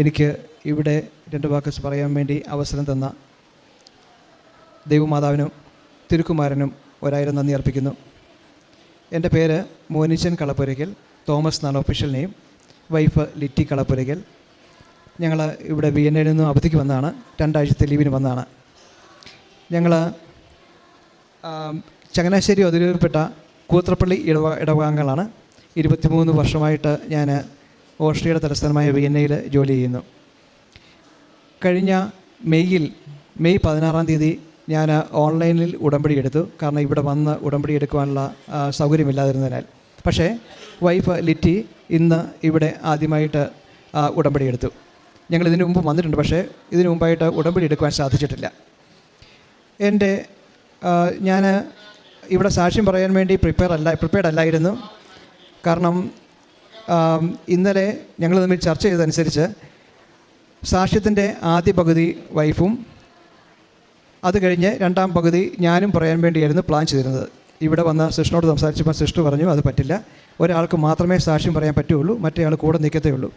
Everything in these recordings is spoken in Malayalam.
എനിക്ക് ഇവിടെ രണ്ട് വാക്കസ് പറയാൻ വേണ്ടി അവസരം തന്ന ദൈവമാതാവിനും തിരുക്കുമാരനും ഒരായിരം നന്ദി അർപ്പിക്കുന്നു. എന്റെ പേര് മോനിച്ചൻ കളപ്പുരയ്ക്കൽ തോമസ് എന്നാണ് official name wife Litty Kalappurakkal. ഞങ്ങൾ ഇവിടെ വി എൻ എയിൽ നിന്നും അവധിക്ക് വന്നതാണ് രണ്ടാഴ്ചത്തെ ലീവിന് വന്നതാണ്. ഞങ്ങൾ ചങ്ങനാശ്ശേരി അതിരൂരിൽപ്പെട്ട കൂത്രപ്പള്ളി ഇടവ ഇടവകാംഗങ്ങളാണ്. ഇരുപത്തിമൂന്ന് വർഷമായിട്ട് ഞാൻ ഓസ്ട്രിയയുടെ തലസ്ഥാനമായ വിയന്നയിൽ ജോലി ചെയ്യുന്നു. കഴിഞ്ഞ മെയ്യിൽ മെയ് പതിനാറാം തീയതി ഞാൻ ഓൺലൈനിൽ ഉടമ്പടി എടുത്തു. കാരണം ഇവിടെ വന്ന് ഉടമ്പടി എടുക്കുവാനുള്ള സൗകര്യമില്ലാതിരുന്നതിനാൽ. പക്ഷേ വൈഫ് ലിറ്റി ഇന്ന് ഇവിടെ ആദ്യമായിട്ട് ഉടമ്പടി എടുത്തു. ഞങ്ങൾ ഇതിനു മുമ്പ് വന്നിട്ടുണ്ട് പക്ഷേ ഇതിനു മുമ്പായിട്ട് ഉടമ്പടി എടുക്കുവാൻ സാധിച്ചിട്ടില്ല. എന്റെ ഞാൻ ഇവിടെ സാക്ഷ്യം പറയാൻ വേണ്ടി പ്രിപ്പയർ അല്ല പ്രിപ്പയർഡ് അല്ലായിരുന്നു. കാരണം ഇന്നലെ ഞങ്ങൾ തമ്മിൽ ചർച്ച ചെയ്തതനുസരിച്ച് സാക്ഷ്യത്തിന്റെ ആദ്യ പകുതി വൈഫും അത് കഴിഞ്ഞ് രണ്ടാം പകുതി ഞാനും പറയാൻ വേണ്ടിയായിരുന്നു പ്ലാൻ ചെയ്തിരുന്നത്. ഇവിടെ വന്ന സിസ്റ്ററിനോട് സംസാരിച്ചപ്പോൾ സിസ്റ്റർ പറഞ്ഞു അത് പറ്റില്ല. ഒരാൾക്ക് മാത്രമേ സാക്ഷ്യം പറയാൻ പറ്റുള്ളൂ മറ്റേ ആൾ കൂടെ നിൽക്കത്തേ ഉള്ളൂ.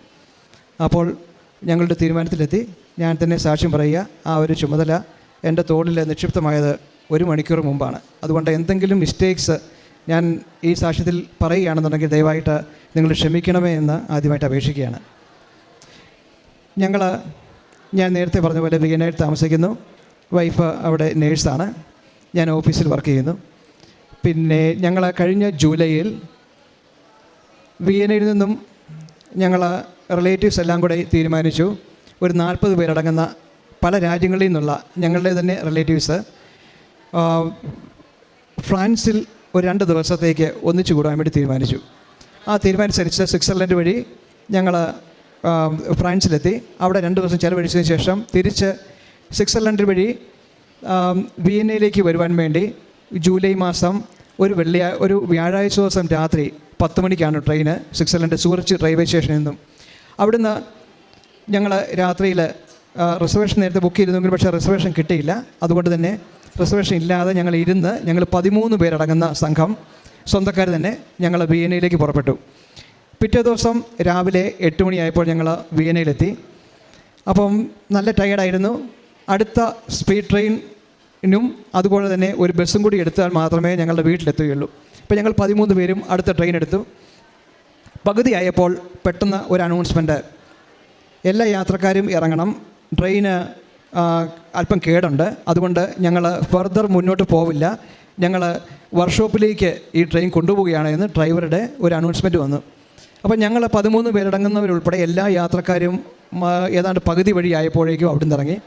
അപ്പോൾ ഞങ്ങളുടെ തീരുമാനത്തിലെത്തി. ഞാൻ തന്നെ സാക്ഷ്യം പറയുക ആ ഒരു ചുമതല എന്റെ തോളിൽ നിക്ഷിപ്തമായത് ഒരു മണിക്കൂർ മുമ്പാണ്. അതുകൊണ്ട് എന്തെങ്കിലും മിസ്റ്റേക്സ് ഞാൻ ഈ സാക്ഷ്യത്തിൽ പറയുകയാണെന്നുണ്ടെങ്കിൽ ദയവായിട്ട് നിങ്ങൾ ക്ഷമിക്കണമേ എന്ന് ആദ്യമായിട്ട് അപേക്ഷിക്കുകയാണ്. ഞങ്ങൾ ഞാൻ നേരത്തെ പറഞ്ഞ പോലെ വിയനയിൽ താമസിക്കുന്നു. വൈഫ് അവിടെ നേഴ്സാണ് ഞാൻ ഓഫീസിൽ വർക്ക് ചെയ്യുന്നു. പിന്നെ ഞങ്ങൾ കഴിഞ്ഞ ജൂലൈയിൽ വിയനയിൽ നിന്നും ഞങ്ങൾ റിലേറ്റീവ്സ് എല്ലാം കൂടെ തീരുമാനിച്ചു. ഒരു നാൽപ്പത് പേരടങ്ങുന്ന പല രാജ്യങ്ങളിൽ നിന്നുള്ള ഞങ്ങളുടെ തന്നെ റിലേറ്റീവ്സ് ഫ്രാൻസിൽ ഒരു രണ്ട് ദിവസത്തേക്ക് ഒന്നിച്ചു കൂടാൻ വേണ്ടി തീരുമാനിച്ചു. ആ തീരുമാനിച്ചനുസരിച്ച് സ്വിറ്റ്സർലൻഡ് വഴി ഞങ്ങൾ ഫ്രാൻസിലെത്തി. അവിടെ രണ്ട് ദിവസം ചിലവഴിച്ചതിന് ശേഷം തിരിച്ച് സ്വിറ്റ്സർലൻഡ് വഴി വിയന്നയിലേക്ക് വരുവാൻ വേണ്ടി ജൂലൈ മാസം ഒരു വെള്ളിയാ ഒരു വ്യാഴാഴ്ച ദിവസം രാത്രി പത്ത് മണിക്കാണ് ട്രെയിന് സ്വിറ്റ്സർലൻഡ് സൂറച്ച് റെയിൽവേ സ്റ്റേഷനിൽ നിന്നും. അവിടുന്ന് ഞങ്ങൾ രാത്രിയിൽ റിസർവേഷൻ നേരത്തെ ബുക്ക് ചെയ്തിരുന്നെങ്കിൽ പക്ഷേ റിസർവേഷൻ കിട്ടിയില്ല. അതുകൊണ്ട് തന്നെ റിസർവേഷൻ ഇല്ലാതെ ഞങ്ങൾ ഇരുന്ന് ഞങ്ങൾ പതിമൂന്ന് പേരടങ്ങുന്ന സംഘം സ്വന്തക്കാർ തന്നെ ഞങ്ങൾ വിയനയിലേക്ക് പുറപ്പെട്ടു. പിറ്റേ ദിവസം രാവിലെ എട്ട് മണിയായപ്പോൾ ഞങ്ങൾ വിയനയിലെത്തി അപ്പം നല്ല ടയേർഡായിരുന്നു. അടുത്ത സ്പീഡ് ട്രെയിനും അതുപോലെ തന്നെ ഒരു ബസ്സും കൂടി എടുത്താൽ മാത്രമേ ഞങ്ങളുടെ വീട്ടിലെത്തുകയുള്ളൂ. അപ്പോൾ ഞങ്ങൾ പതിമൂന്ന് പേരും അടുത്ത ട്രെയിൻ എടുത്തു. പകുതിയായപ്പോൾ പെട്ടെന്ന് ഒരു അനൗൺസ്മെന്റ് എല്ലാ യാത്രക്കാരും ഇറങ്ങണം. ട്രെയിന് അല്പം കേടുണ്ട്. അതുകൊണ്ട് ഞങ്ങൾ ഫർദർ മുന്നോട്ട് പോവില്ല. ഞങ്ങൾ വർക്ക്ഷോപ്പിലേക്ക് ഈ ട്രെയിൻ കൊണ്ടുപോവുകയാണ് എന്ന് ഡ്രൈവറുടെ ഒരു അനൗൺസ്മെന്റ് വന്നു. അപ്പോൾ ഞങ്ങൾ പതിമൂന്ന് പേരടങ്ങുന്നവരുൾപ്പെടെ എല്ലാ യാത്രക്കാരും ഏതാണ്ട് പകുതി വഴി ആയപ്പോഴേക്കും അവിടെ നിന്ന് ഇറങ്ങി.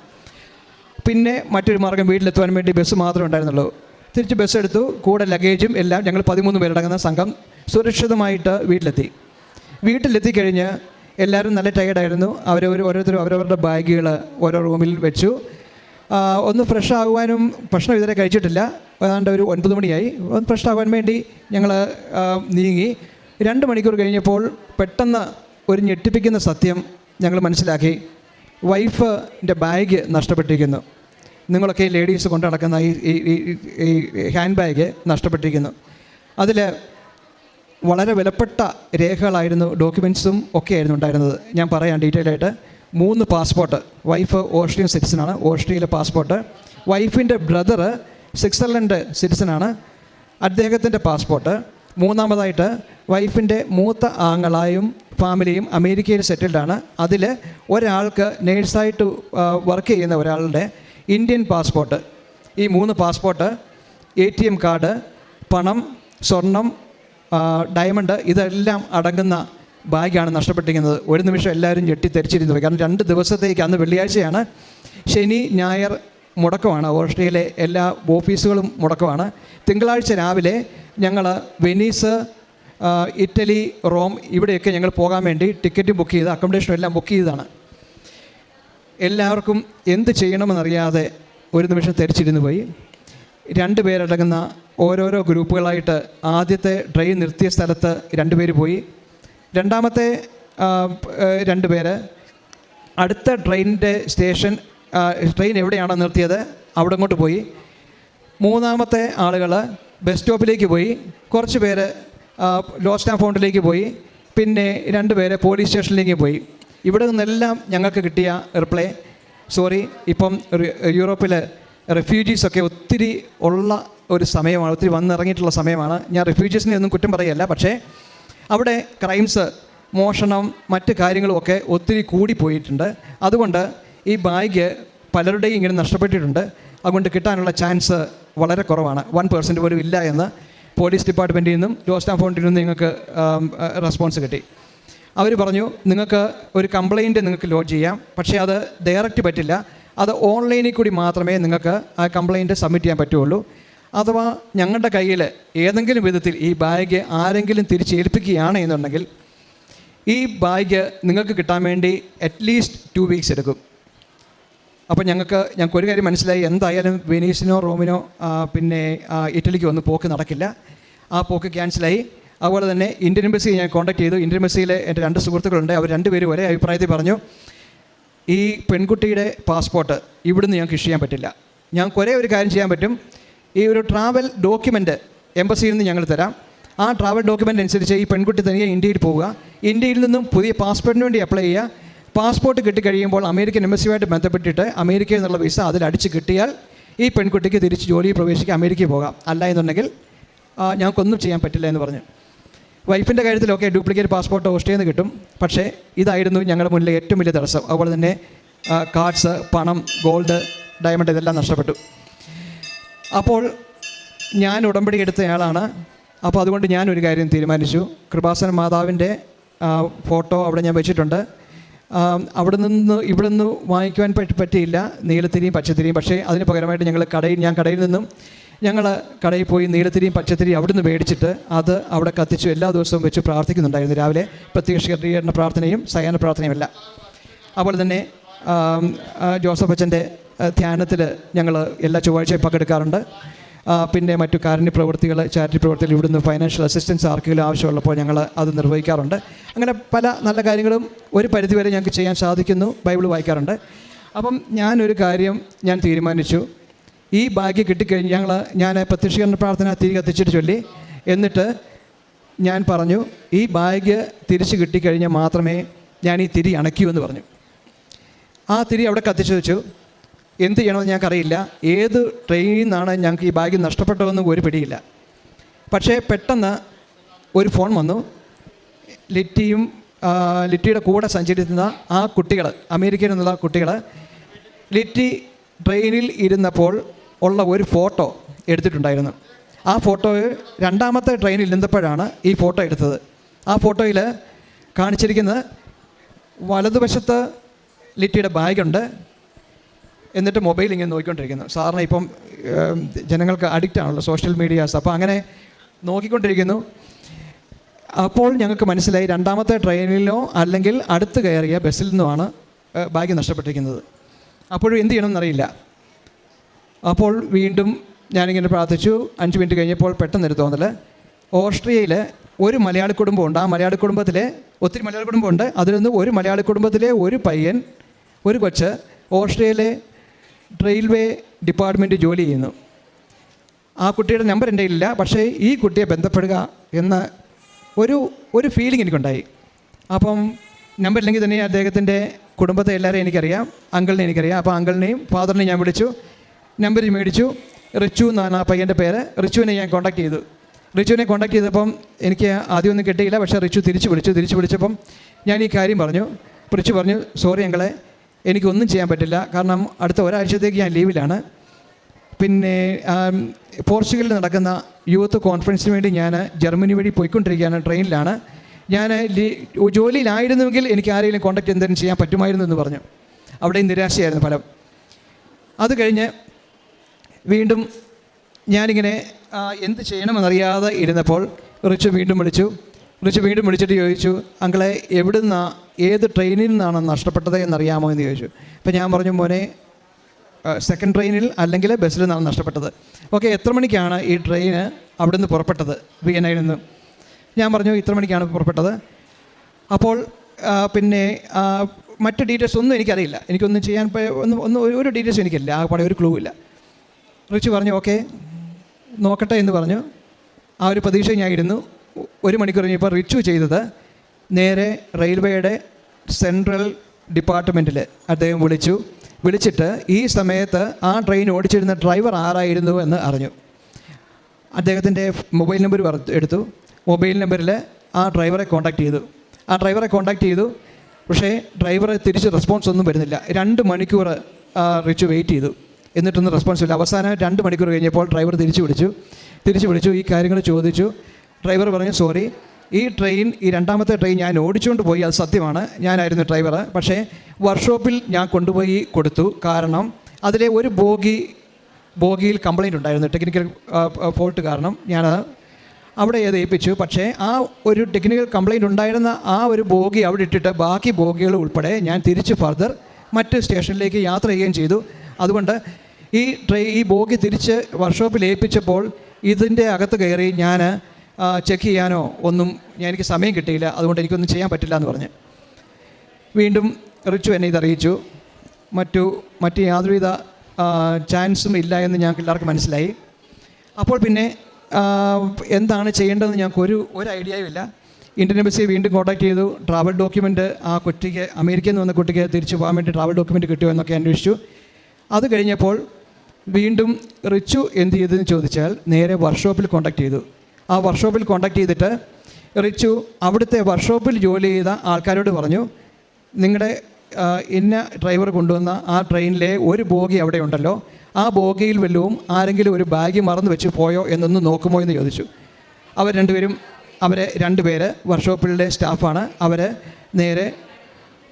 പിന്നെ മറ്റൊരു മാർഗം വീട്ടിലെത്തുവാൻ വേണ്ടി ബസ് മാത്രമേ ഉണ്ടായിരുന്നുള്ളൂ. തിരിച്ച് ബസ് എടുത്തു കൂടെ ലഗേജും എല്ലാം ഞങ്ങൾ പതിമൂന്ന് പേരടങ്ങുന്ന സംഘം സുരക്ഷിതമായിട്ട് വീട്ടിലെത്തി. വീട്ടിലെത്തിക്കഴിഞ്ഞ് എല്ലാവരും നല്ല ടയേർഡായിരുന്നു അവരവർ ഓരോരുത്തരും അവരവരുടെ ബാഗുകൾ ഓരോ റൂമിൽ വെച്ചു. ഒന്ന് ഫ്രഷ് ആകുവാനും ഭക്ഷണം ഇതുവരെ കഴിച്ചിട്ടില്ല. ഏതാണ്ട് ഒരു ഒൻപത് മണിയായി. ഒന്ന് ഫ്രഷ് ആകുവാൻ വേണ്ടി ഞങ്ങൾ നീങ്ങി. രണ്ട് മണിക്കൂർ കഴിഞ്ഞപ്പോൾ പെട്ടെന്ന് ഒരു ഞെട്ടിപ്പിക്കുന്ന സത്യം ഞങ്ങൾ മനസ്സിലാക്കി. വൈഫിന്റെ ബാഗ് നഷ്ടപ്പെട്ടിരിക്കുന്നു. നിങ്ങളൊക്കെ ലേഡീസ് കൊണ്ട് നടക്കുന്ന ഈ ഈ- ഈ- ഈ ഹാൻഡ് ബാഗ് നഷ്ടപ്പെട്ടിരിക്കുന്നു. അതിൽ വളരെ വിലപ്പെട്ട രേഖകളായിരുന്നു ഡോക്യുമെൻസും ഒക്കെ ആയിരുന്നു ഉണ്ടായിരുന്നത്. ഞാൻ പറയാം ഡീറ്റെയിൽ ആയിട്ട്. മൂന്ന് പാസ്പോർട്ട്. വൈഫ് ഓസ്ട്രിയൻ സിറ്റിസനാണ് ഓസ്ട്രിയയിലെ പാസ്പോർട്ട്. വൈഫിന്റെ ബ്രദർ സ്വിറ്റ്സർലൻഡ് സിറ്റിസനാണ് അദ്ദേഹത്തിന്റെ പാസ്പോർട്ട്. മൂന്നാമതായിട്ട് വൈഫിന്റെ മൂത്ത ആങ്ങളായും ഫാമിലിയും അമേരിക്കയിൽ സെറ്റിൽഡാണ് അതിൽ ഒരാൾക്ക് നേഴ്സായിട്ട് വർക്ക് ചെയ്യുന്ന ഒരാളുടെ ഇന്ത്യൻ പാസ്പോർട്ട്. ഈ മൂന്ന് passport A T M card പണം സ്വർണം ഡയമണ്ട് ഇതെല്ലാം അടങ്ങുന്ന ബാഗാണ് നഷ്ടപ്പെട്ടിരിക്കുന്നത്. ഒരു നിമിഷം എല്ലാവരും ഞെട്ടിത്തെരിച്ചിരുന്നു കാരണം രണ്ട് ദിവസത്തേക്ക് അന്ന് വെള്ളിയാഴ്ചയാണ്. ശനി ഞായർ മുടക്കമാണ്. ഓസ്ട്രേലിയയിലെ എല്ലാ ഓഫീസുകളും മുടക്കമാണ്. തിങ്കളാഴ്ച രാവിലെ ഞങ്ങൾ വെനീസ് ഇറ്റലി റോം ഇവിടെയൊക്കെ ഞങ്ങൾ പോകാൻ വേണ്ടി ടിക്കറ്റ് ബുക്ക് ചെയ്ത് അക്കോമഡേഷനും എല്ലാം ബുക്ക് ചെയ്തതാണ്. എല്ലാവർക്കും എന്ത് ചെയ്യണമെന്നറിയാതെ ഒരു നിമിഷം തിരിച്ചിരുന്നു പോയി. രണ്ട് പേരടങ്ങുന്ന ഓരോരോ ഗ്രൂപ്പുകളായിട്ട് ആദ്യത്തെ ട്രെയിൻ നിർത്തിയ സ്ഥലത്ത് രണ്ടുപേർ പോയി. രണ്ടാമത്തെ രണ്ട് പേര്. അടുത്ത ട്രെയിനിന്റെ സ്റ്റേഷൻ ട്രെയിൻ എവിടെയാണോ നിർത്തിയത്? അവിടെ അങ്ങോട്ട് പോയി. മൂന്നാമത്തെ ആളുകൾ ബസ് സ്റ്റോപ്പിലേക്ക് പോയി. കുറച്ച് പേര് ലോസ്റ്റ് ആൻഡ് ഫൗണ്ടിലേക്ക് പോയി. പിന്നെ രണ്ട് പേര് പോലീസ് സ്റ്റേഷനിലേക്ക് പോയി. ഇവിടെ നിന്നെല്ലാം ഞങ്ങൾക്ക് കിട്ടിയ റിപ്ലൈ. സോറി ഇപ്പം യൂറോപ്പിൽ റെഫ്യൂജീസൊക്കെ ഒത്തിരി ഉള്ള ഒരു സമയമാണ് ഒത്തിരി വന്നിറങ്ങിയിട്ടുള്ള സമയമാണ്. ഞാൻ റെഫ്യൂജീസിനെ ഒന്നും കുറ്റം പറയല്ല പക്ഷേ അവിടെ ക്രൈംസ് മോഷണം മറ്റ് കാര്യങ്ങളുമൊക്കെ ഒത്തിരി കൂടി പോയിട്ടുണ്ട്. അതുകൊണ്ട് ഈ ബാഗ് പലരുടെയും ഇങ്ങനെ നഷ്ടപ്പെട്ടിട്ടുണ്ട്. അതുകൊണ്ട് കിട്ടാനുള്ള ചാൻസ് വളരെ കുറവാണ്. വൺ പേഴ്സന്റ് പോലും ഇല്ല എന്ന് പോലീസ് ഡിപ്പാർട്ട്മെന്റിൽ നിന്നും ലോസ്റ്റ് ഫൗണ്ടിൽ നിന്നും നിങ്ങൾക്ക് റെസ്പോൺസ് കിട്ടി. അവർ പറഞ്ഞു നിങ്ങൾക്ക് ഒരു കംപ്ലയിന്റ് നിങ്ങൾക്ക് ലോഡ് ചെയ്യാം. പക്ഷേ അത് ഡയറക്റ്റ് പറ്റില്ല. അത് ഓൺലൈനിൽ കൂടി മാത്രമേ നിങ്ങൾക്ക് ആ കംപ്ലയിന്റ് സബ്മിറ്റ് ചെയ്യാൻ പറ്റുള്ളൂ. അഥവാ ഞങ്ങളുടെ കയ്യിൽ ഏതെങ്കിലും വിധത്തിൽ ഈ ബാഗ് ആരെങ്കിലും തിരിച്ചേൽപ്പിക്കുകയാണ് എന്നുണ്ടെങ്കിൽ ഈ ബാഗ് നിങ്ങൾക്ക് കിട്ടാൻ വേണ്ടി അറ്റ്ലീസ്റ്റ് ടു വീക്സ് എടുക്കും. അപ്പോൾ ഞങ്ങൾക്ക് ഞങ്ങൾക്ക് ഒരു കാര്യം മനസ്സിലായി. എന്തായാലും വെനീസിനോ റോമിനോ പിന്നെ ഇറ്റലിക്ക് ഒന്നും പോക്ക് നടക്കില്ല. ആ പോക്ക് ക്യാൻസലായി. അതുപോലെ തന്നെ ഇന്ത്യൻ എംബസി ഞാൻ കോൺടാക്ട് ചെയ്തു. ഇന്ത്യൻ എംബസിയിലെ എന്റെ രണ്ട് സുഹൃത്തുക്കളുണ്ട്. അവർ രണ്ടുപേരും ഒരേ അഭിപ്രായത്തിൽ പറഞ്ഞു ഈ പെൺകുട്ടിയുടെ പാസ്പോർട്ട് ഇവിടുന്ന് ഞങ്ങൾക്ക് ഇഷ്യൂ ചെയ്യാൻ പറ്റില്ല. ഞങ്ങൾക്ക് ഒരേ ഒരു കാര്യം ചെയ്യാൻ പറ്റും. ഈ ഒരു ട്രാവൽ ഡോക്യുമെന്റ് എംബസിയിൽ നിന്ന് ഞങ്ങൾ തരാം. ആ ട്രാവൽ ഡോക്യുമെന്റ് അനുസരിച്ച് ഈ പെൺകുട്ടി തനിയെ ഇന്ത്യയിൽ പോവുക. ഇന്ത്യയിൽ നിന്നും പുതിയ പാസ്പോർട്ടിന് വേണ്ടി അപ്ലൈ ചെയ്യുക. പാസ്പോർട്ട് കിട്ടിക്കഴിയുമ്പോൾ അമേരിക്കൻ എംബസിയുമായിട്ട് ബന്ധപ്പെട്ടിട്ട് അമേരിക്കയിൽ നിന്നുള്ള വിസ അതിൽ അടിച്ച് കിട്ടിയാൽ ഈ പെൺകുട്ടിക്ക് തിരിച്ച് ജോലിയിൽ പ്രവേശിക്കുക അമേരിക്കയിൽ പോകാം. അല്ല എന്നുണ്ടെങ്കിൽ ഞങ്ങൾക്കൊന്നും ചെയ്യാൻ പറ്റില്ല എന്ന് പറഞ്ഞു. വൈഫിന്റെ കാര്യത്തിലൊക്കെ ഡ്യൂപ്ലിക്കേറ്റ് പാസ്പോർട്ട് ഓസ്ട്രിയയിൽ നിന്ന് കിട്ടും. പക്ഷേ ഇതായിരുന്നു ഞങ്ങളുടെ മുന്നിലെ ഏറ്റവും വലിയ തടസ്സം. അതുപോലെ തന്നെ കാർഡ്സ് പണം ഗോൾഡ് ഡയമണ്ട് ഇതെല്ലാം നഷ്ടപ്പെട്ടു. അപ്പോൾ ഞാൻ ഉടമ്പടി എടുത്തയാളാണ്. അപ്പോൾ അതുകൊണ്ട് ഞാൻ ഒരു കാര്യം തീരുമാനിച്ചു. കൃപാസന മാതാവിന്റെ ഫോട്ടോ അവിടെ ഞാൻ വെച്ചിട്ടുണ്ട്. അവിടെ നിന്ന് ഇവിടെ നിന്ന് വാങ്ങിക്കുവാൻ പറ്റി പറ്റിയില്ല. നീലത്തിരിയും പച്ചത്തിരിയും. പക്ഷേ അതിന് പകരമായിട്ട് ഞങ്ങൾ കടയിൽ ഞാൻ കടയിൽ നിന്നും ഞങ്ങൾ കടയിൽ പോയി നീലത്തിരിയും പച്ചത്തിരിയും അവിടെ നിന്ന് മേടിച്ചിട്ട് അത് അവിടെ കത്തിച്ചു എല്ലാ ദിവസവും വെച്ച് പ്രാർത്ഥിക്കുന്നുണ്ടായിരുന്നു. രാവിലെ പ്രത്യക്ഷീകരണ പ്രാർത്ഥനയും സയാന പ്രാർത്ഥനയും എല്ലാം അതുപോലെ തന്നെ ജോസഫ് അച്ഛന്റെ ധ്യാനത്തിൽ ഞങ്ങൾ എല്ലാ ചൊവ്വാഴ്ചയും പങ്കെടുക്കാറുണ്ട്. പിന്നെ മറ്റു കാരുണ്യ പ്രവൃത്തികൾ ചാരിറ്റി പ്രവൃത്തികൾ ഇവിടുന്ന് ഫൈനാൻഷ്യൽ അസിസ്റ്റൻസ് ആർക്കെങ്കിലും ആവശ്യമുള്ളപ്പോൾ ഞങ്ങൾ അത് നിർവഹിക്കാറുണ്ട്. അങ്ങനെ പല നല്ല കാര്യങ്ങളും ഒരു പരിധിവരെ ഞങ്ങൾക്ക് ചെയ്യാൻ സാധിക്കുന്നു ബൈബിൾ വായിക്കാറുണ്ട്. അപ്പം ഞാനൊരു കാര്യം ഞാൻ തീരുമാനിച്ചു. ഈ ഭാഗ്യം കിട്ടിക്കഴിഞ്ഞ് ഞങ്ങൾ ഞാൻ പ്രത്യക്ഷീകരണ പ്രാർത്ഥന തിരികെ എത്തിച്ചിട്ട് ചൊല്ലി. എന്നിട്ട് ഞാൻ പറഞ്ഞു ഈ ബാഗ് തിരിച്ച് കിട്ടിക്കഴിഞ്ഞാൽ മാത്രമേ ഞാൻ ഈ തിരി അണയ്ക്കൂ എന്ന് പറഞ്ഞു. ആ തിരി അവിടെ കത്തിച്ചു വെച്ചു. എന്ത് ചെയ്യണമെന്ന് ഞങ്ങൾക്കറിയില്ല. ഏത് ട്രെയിനിൽ നിന്നാണ് ഞങ്ങൾക്ക് ഈ ബാഗ് നഷ്ടപ്പെട്ടതെന്ന് ഒരു പിടിയില്ല. പക്ഷേ പെട്ടെന്ന് ഒരു ഫോൺ വന്നു. ലിറ്റിയും ലിറ്റിയുടെ കൂടെ സഞ്ചരിക്കുന്ന ആ കുട്ടികൾ അമേരിക്കയിൽ നിന്നുള്ള കുട്ടികൾ ലിറ്റി ട്രെയിനിൽ ഇരുന്നപ്പോൾ ഉള്ള ഒരു ഫോട്ടോ എടുത്തിട്ടുണ്ടായിരുന്നു. ആ ഫോട്ടോ രണ്ടാമത്തെ ട്രെയിനിൽ ഇരുന്നപ്പോഴാണ് ഈ ഫോട്ടോ എടുത്തത്. ആ ഫോട്ടോയിൽ കാണിച്ചിരിക്കുന്നത് വലതുവശത്ത് ലിറ്റിയുടെ ബാഗുണ്ട്. എന്നിട്ട് മൊബൈൽ ഇങ്ങനെ നോക്കിക്കൊണ്ടിരിക്കുന്നു. സാറിന് ഇപ്പം ജനങ്ങൾക്ക് അഡിക്റ്റ് ആണല്ലോ സോഷ്യൽ മീഡിയാസ് അപ്പോൾ അങ്ങനെ നോക്കിക്കൊണ്ടിരിക്കുന്നു. അപ്പോൾ ഞങ്ങൾക്ക് മനസ്സിലായി രണ്ടാമത്തെ ട്രെയിനിലോ അല്ലെങ്കിൽ അടുത്ത് കയറിയ ബസ്സിൽ നിന്നുമാണ് ബാഗ് നഷ്ടപ്പെട്ടിരിക്കുന്നത്. അപ്പോഴും എന്ത് ചെയ്യണമെന്നറിയില്ല അപ്പോൾ വീണ്ടും ഞാനിങ്ങനെ പ്രാർത്ഥിച്ചു. അഞ്ച് മിനിറ്റ് കഴിഞ്ഞപ്പോൾ പെട്ടെന്നൊരു തോന്നൽ ഓസ്ട്രിയയിൽ ഒരു മലയാളി കുടുംബമുണ്ട്. ആ മലയാളി കുടുംബത്തിലെ ഒത്തിരി മലയാളി കുടുംബമുണ്ട്. അതിൽ നിന്ന് ഒരു മലയാളി കുടുംബത്തിലെ ഒരു പയ്യൻ ഒരു കൊച്ച് ഓസ്ട്രിയയിലെ റെയിൽവേ ഡിപ്പാർട്ട്മെന്റ് ജോലി ചെയ്യുന്നു. ആ കുട്ടിയുടെ നമ്പർ എന്റെ ഇല്ല പക്ഷേ ഈ കുട്ടിയെ ബന്ധപ്പെടുക എന്ന ഒരു ഒരു ഫീലിംഗ് എനിക്കുണ്ടായി. അപ്പം നമ്പർ ഇല്ലെങ്കിൽ തന്നെ അദ്ദേഹത്തിന്റെ കുടുംബത്തെ എല്ലാവരെയും എനിക്കറിയാം. അങ്കിളിനെ എനിക്കറിയാം. അപ്പോൾ അങ്കിളിനെയും ഫാദറിനെയും ഞാൻ വിളിച്ചു. നമ്പർ മേടിച്ചു. റിച്ചു എന്നാണ് ആ പയ്യന്റെ പേര്. റിച്ചുവിനെ ഞാൻ കോൺടാക്ട് ചെയ്തു. റിച്ചുവിനെ കോൺടാക്ട് ചെയ്തപ്പം എനിക്ക് ആദ്യമൊന്നും കിട്ടിയില്ല. പക്ഷേ റിച്ചു തിരിച്ചു വിളിച്ചു. തിരിച്ചു വിളിച്ചപ്പം ഞാൻ ഈ കാര്യം പറഞ്ഞു. റിച്ചു പറഞ്ഞു സോറി ഞങ്ങളെ എനിക്കൊന്നും ചെയ്യാൻ പറ്റില്ല. കാരണം അടുത്ത ഒരാഴ്ചത്തേക്ക് ഞാൻ ലീവിലാണ്. പിന്നെ പോർച്ചുഗലിൽ നടക്കുന്ന യൂത്ത് കോൺഫറൻസിന് വേണ്ടി ഞാൻ ജർമ്മനി വഴി പോയിക്കൊണ്ടിരിക്കുകയാണ് ട്രെയിനിലാണ്. ഞാൻ ജോലിയിലായിരുന്നുവെങ്കിൽ എനിക്ക് ആരെങ്കിലും കോൺടാക്ട് എന്തെങ്കിലും ചെയ്യാൻ പറ്റുമായിരുന്നു എന്ന് പറഞ്ഞു. അവിടെയും നിരാശയായിരുന്നു ഫലം. അത് കഴിഞ്ഞ് വീണ്ടും ഞാനിങ്ങനെ എന്ത് ചെയ്യണമെന്നറിയാതെ ഇരുന്നപ്പോൾ റിച്ച് വീണ്ടും വിളിച്ചു. റിച്ച് വീണ്ടും വിളിച്ചിട്ട് ചോദിച്ചു അങ്കളെ എവിടെ നിന്നാണ് ഏത് ട്രെയിനിൽ നിന്നാണ് നഷ്ടപ്പെട്ടത് എന്നറിയാമോ എന്ന് ചോദിച്ചു. അപ്പോൾ ഞാൻ പറഞ്ഞു മോനെ സെക്കൻഡ് ട്രെയിനിൽ അല്ലെങ്കിൽ ബസ്സിൽ നിന്നാണ് നഷ്ടപ്പെട്ടത്. ഓക്കെ എത്ര മണിക്കാണ് ഈ ട്രെയിന് അവിടെ നിന്ന് പുറപ്പെട്ടത്? വിയനയിൽ നിന്ന്. ഞാൻ പറഞ്ഞു ഇത്ര മണിക്കാണ് പുറപ്പെട്ടത്. അപ്പോൾ പിന്നെ മറ്റ് ഡീറ്റെയിൽസ് ഒന്നും എനിക്കറിയില്ല. എനിക്കൊന്നും ചെയ്യാൻ ഒന്ന് ഒന്നും ഒരു- ഡീറ്റെയിൽസ് എനിക്കില്ല ആ പാടെ ഒരു ക്ലൂ ഇല്ല. റിച്ച് പറഞ്ഞു ഓക്കെ നോക്കട്ടെ എന്ന് പറഞ്ഞു. ആ ഒരു പ്രതീക്ഷ ഞാൻ ഇരുന്നു ഒരു മണിക്കൂർ കഴിഞ്ഞപ്പോൾ റിച്ചു ചെയ്തത് നേരെ റെയിൽവേയുടെ സെൻട്രൽ ഡിപ്പാർട്ട്മെന്റിൽ അദ്ദേഹം വിളിച്ചു. വിളിച്ചിട്ട് ഈ സമയത്ത് ആ ട്രെയിൻ ഓടിച്ചിരുന്ന ഡ്രൈവർ ആരായിരുന്നു എന്ന് അറിഞ്ഞു. അദ്ദേഹത്തിന്റെ മൊബൈൽ നമ്പർ എടുത്തു. മൊബൈൽ നമ്പറിൽ ആ ഡ്രൈവറെ കോൺടാക്ട് ചെയ്തു. ആ ഡ്രൈവറെ കോൺടാക്ട് ചെയ്തു. പക്ഷേ ഡ്രൈവറെ തിരിച്ച് റെസ്പോൺസ് ഒന്നും വരുന്നില്ല. രണ്ട് മണിക്കൂർ റിച്ച് വെയിറ്റ് ചെയ്തു. എന്നിട്ടൊന്നും റെസ്പോൺസ് ഇല്ല. അവസാനം രണ്ട് മണിക്കൂർ കഴിഞ്ഞപ്പോൾ ഡ്രൈവർ തിരിച്ചു വിളിച്ചു. തിരിച്ചു വിളിച്ചു. ഈ കാര്യങ്ങൾ ചോദിച്ചു. ഡ്രൈവർ പറഞ്ഞു സോറി ഈ ട്രെയിൻ ഈ രണ്ടാമത്തെ ട്രെയിൻ ഞാൻ ഓടിച്ചുകൊണ്ട് പോയി അത് സത്യമാണ്. ഞാനായിരുന്നു ഡ്രൈവർ പക്ഷേ വർക്ക്ഷോപ്പിൽ ഞാൻ കൊണ്ടുപോയി കൊടുത്തു. കാരണം അതിലെ ഒരു ബോഗി ബോഗിയിൽ കംപ്ലൈന്റ് ഉണ്ടായിരുന്നു. ടെക്നിക്കൽ ഫോൾട്ട് കാരണം. ഞാൻ അവിടെ ഏത് ഏൽപ്പിച്ചു. പക്ഷേ ആ ഒരു ടെക്നിക്കൽ കംപ്ലൈന്റ് ഉണ്ടായിരുന്ന ആ ഒരു ബോഗി അവിടെ ഇട്ടിട്ട് ബാക്കി ബോഗികൾ ഉൾപ്പെടെ ഞാൻ തിരിച്ച് ഫർദർ മറ്റ് സ്റ്റേഷനിലേക്ക് യാത്ര ചെയ്യുകയും ചെയ്തു. അതുകൊണ്ട് ഈ ട്രെയിൻ ഈ ബോഗി തിരിച്ച് വർക്ക്ഷോപ്പിൽ ഏൽപ്പിച്ചപ്പോൾ ഇതിന്റെ അകത്ത് കയറി ഞാൻ ചെക്ക് ചെയ്യാനോ ഒന്നും ഞാൻ എനിക്ക് സമയം കിട്ടിയില്ല. അതുകൊണ്ട് എനിക്കൊന്നും ചെയ്യാൻ പറ്റില്ല എന്ന് പറഞ്ഞ്. വീണ്ടും റിച്ചു എന്നെ ഇതറിയിച്ചു മറ്റു മറ്റ് യാതൊരുവിധ ചാൻസും ഇല്ല എന്ന് ഞങ്ങൾക്ക് എല്ലാവർക്കും മനസ്സിലായി. അപ്പോൾ പിന്നെ എന്താണ് ചെയ്യേണ്ടതെന്ന് ഞങ്ങൾക്ക് ഒരു ഒരു ഐഡിയയും ഇല്ല. ഇന്ത്യൻ എംബസിയെ വീണ്ടും കോൺടാക്ട് ചെയ്തു. ട്രാവൽ ഡോക്യുമെന്റ് ആ കുട്ടിക്ക് അമേരിക്കയിൽ നിന്ന് വന്ന കുട്ടിക്ക് തിരിച്ചു പോകാൻ വേണ്ടി ട്രാവൽ ഡോക്യുമെന്റ് കിട്ടുമോ എന്നൊക്കെ അന്വേഷിച്ചു. അത് കഴിഞ്ഞപ്പോൾ വീണ്ടും റിച്ചു എന്ത് ചെയ്തതെന്ന് ചോദിച്ചാൽ നേരെ വർക്ക്ഷോപ്പിൽ കോൺടാക്ട് ചെയ്തു. ആ വർക്ക്ഷോപ്പിൽ കോൺടാക്ട് ചെയ്തിട്ട് റിച്ചു അവിടുത്തെ വർക്ക്ഷോപ്പിൽ ജോലി ചെയ്ത ആൾക്കാരോട് പറഞ്ഞു നിങ്ങളുടെ ഇന്ന ഡ്രൈവർ കൊണ്ടുവന്ന ആ ട്രെയിനിലെ ഒരു ബോഗി അവിടെ ഉണ്ടല്ലോ. ആ ബോഗിയിൽ വല്ലതും ആരെങ്കിലും ഒരു ബാഗ് മറന്നു വെച്ച് പോയോ എന്നൊന്ന് നോക്കുമോ എന്ന് ചോദിച്ചു. അവർ രണ്ടുപേരും അവരെ രണ്ടുപേര് വർക്ക്ഷോപ്പിലെ സ്റ്റാഫാണ്. അവർ നേരെ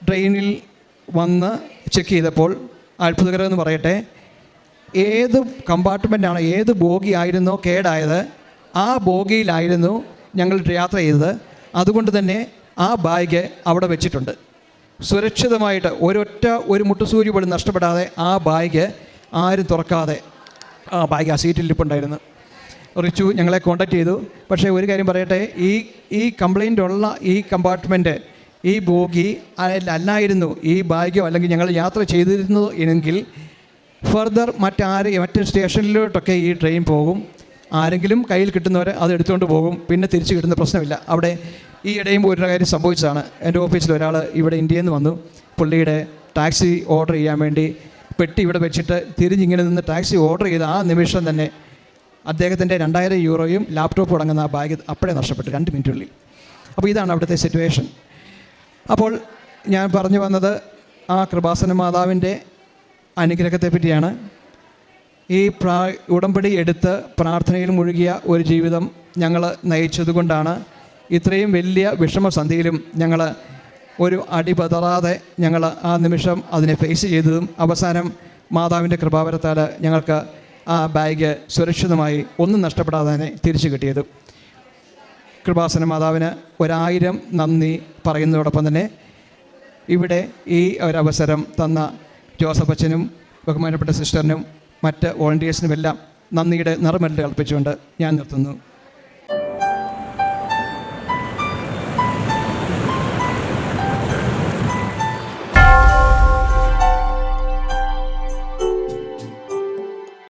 ട്രെയിനിൽ വന്ന് ചെക്ക് ചെയ്തപ്പോൾ അത്ഭുതകരം എന്ന് പറയട്ടെ ഏത് കമ്പാർട്ട്മെന്റാണ് ഏത് ബോഗി ആയിരുന്നോ കേടായത് ആ ബോഗിയിലായിരുന്നു ഞങ്ങൾ യാത്ര ചെയ്തത്. അതുകൊണ്ട് തന്നെ ആ ബാഗ് അവിടെ വെച്ചിട്ടുണ്ട്. സുരക്ഷിതമായിട്ട് ഒരൊറ്റ ഒരു മുട്ടുസൂരി പോലും നഷ്ടപ്പെടാതെ ആ ബാഗ് ആരും തുറക്കാതെ ആ ബാഗ് ആ സീറ്റിൽ ഇരിപ്പുണ്ടായിരുന്നു. റിച്ചു ഞങ്ങളെ കോണ്ടാക്ട് ചെയ്തു. പക്ഷേ ഒരു കാര്യം പറയട്ടെ ഈ ഈ കംപ്ലൈന്റ് ഉള്ള ഈ കമ്പാർട്ട്മെന്റ് ഈ ബോഗി അല്ലായിരുന്നു ഈ ബാഗോ അല്ലെങ്കിൽ ഞങ്ങൾ യാത്ര ചെയ്തിരുന്നു എങ്കിൽ ഫർദർ മറ്റാരെയും മറ്റ് സ്റ്റേഷനിലോട്ടൊക്കെ ഈ ട്രെയിൻ പോകും. ആരെങ്കിലും കയ്യിൽ കിട്ടുന്നവരെ അത് എടുത്തുകൊണ്ട് പോകും. പിന്നെ തിരിച്ചു കിട്ടുന്ന പ്രശ്നമില്ല. അവിടെ ഈ ഇടയും ഒരു കാര്യം സംഭവിച്ചതാണ്. എന്റെ ഓഫീസിൽ ഒരാൾ ഇവിടെ ഇന്ത്യയിൽ നിന്ന് വന്നു. പുള്ളിയുടെ ടാക്സി ഓർഡർ ചെയ്യാൻ വേണ്ടി പെട്ടി ഇവിടെ വെച്ചിട്ട് തിരിഞ്ഞിങ്ങനെ നിന്ന് ടാക്സി ഓർഡർ ചെയ്ത ആ നിമിഷം തന്നെ അദ്ദേഹത്തിന്റെ രണ്ടായിരം യൂറോയും ലാപ്ടോപ്പ് അടങ്ങുന്ന ആ ബാഗ് അപ്പോഴേ നഷ്ടപ്പെട്ടു. രണ്ട് മിനിറ്റുള്ളിൽ അപ്പോൾ ഇതാണ് അവിടുത്തെ സിറ്റുവേഷൻ അപ്പോൾ ഞാൻ പറഞ്ഞു വന്നത് ആ കൃപാസന മാതാവിന്റെ അനുഗ്രഹത്തെ പറ്റിയാണ് ഈ പ്രാ ഉടമ്പടി എടുത്ത് പ്രാർത്ഥനയിൽ മുഴുകിയ ഒരു ജീവിതം ഞങ്ങൾ നയിച്ചതുകൊണ്ടാണ് ഇത്രയും വലിയ വിഷമസന്ധിയിലും ഞങ്ങൾ ഒരു അടി പതറാതെ ഞങ്ങൾ ആ നിമിഷം അതിനെ ഫേസ് ചെയ്തതും അവസാനം മാതാവിന്റെ കൃപാവരത്താൽ ഞങ്ങൾക്ക് ആ ബാഗ് സുരക്ഷിതമായി ഒന്നും നഷ്ടപ്പെടാതെ തന്നെ തിരിച്ചു കിട്ടിയതും. കൃപാസന മാതാവിന് ഒരായിരം നന്ദി പറയുന്നതോടൊപ്പം തന്നെ ഇവിടെ ഈ ഒരവസരം തന്ന ജോസഫ് അച്ഛനും ബഹുമാനപ്പെട്ട സിസ്റ്ററിനും മറ്റ് വോളണ്ടിയേഴ്സിനുമെല്ലാം നന്ദിയുടെ നിറമെല്ലാം കൽപ്പിച്ചുകൊണ്ട് ഞാൻ നിർത്തുന്നു.